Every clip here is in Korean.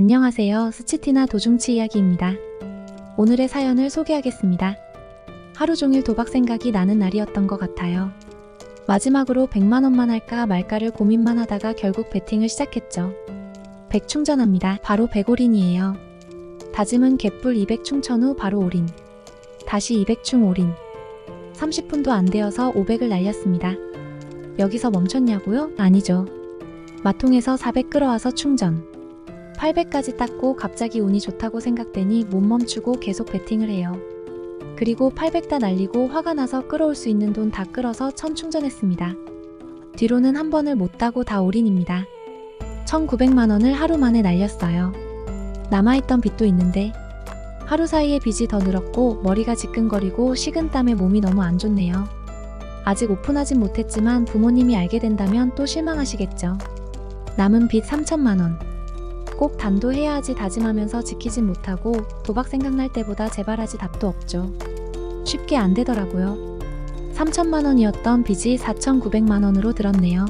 안녕하세요. 스치티나 도중치 이야기입니다. 오늘의 사연을 소개하겠습니다. 하루 종일 도박 생각이 나는 날이었던 것 같아요. 마지막으로 100만원만 할까 말까를 고민만 하다가 결국 베팅을 시작했죠. 100 충전합니다. 바로 100올인이에요. 다짐은 갯불 200 충전 후 바로 올인. 다시 200충 올인. 30분도 안 되어서 500을 날렸습니다. 여기서 멈췄냐고요? 아니죠. 마통에서 400 끌어와서 충전. 800까지 땄고 갑자기 운이 좋다고 생각되니 못 멈추고 계속 베팅을 해요. 그리고 800다 날리고 화가 나서 끌어올 수 있는 돈 다 끌어서 1000 충전했습니다. 뒤로는 한 번을 못 따고 다 올인입니다. 1900만 원을 하루 만에 날렸어요. 남아있던 빚도 있는데 하루 사이에 빚이 더 늘었고 머리가 지끈거리고 식은땀에 몸이 너무 안 좋네요. 아직 오픈하진 못했지만 부모님이 알게 된다면 또 실망하시겠죠. 남은 빚 3천만 원. 꼭 단도해야 하지 다짐하면서 지키진 못하고 도박 생각날 때보다 재발하지 답도 없죠. 쉽게 안 되더라고요. 3천만 원이었던 빚이 4,900만 원으로 들었네요.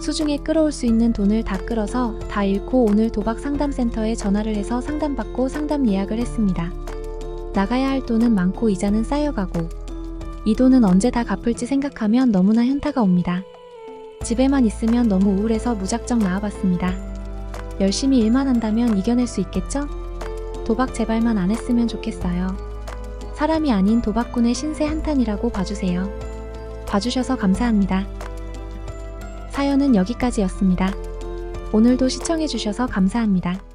수중에 끌어올 수 있는 돈을 다 끌어서 다 잃고 오늘 도박 상담센터에 전화를 해서 상담받고 상담 예약을 했습니다. 나가야 할 돈은 많고 이자는 쌓여가고 이 돈은 언제 다 갚을지 생각하면 너무나 현타가 옵니다. 집에만 있으면 너무 우울해서 무작정 나와봤습니다. 열심히 일만 한다면 이겨낼 수 있겠죠? 도박 제발만 안 했으면 좋겠어요. 사람이 아닌 도박꾼의 신세 한탄이라고 봐주세요. 봐주셔서 감사합니다. 사연은 여기까지였습니다. 오늘도 시청해주셔서 감사합니다.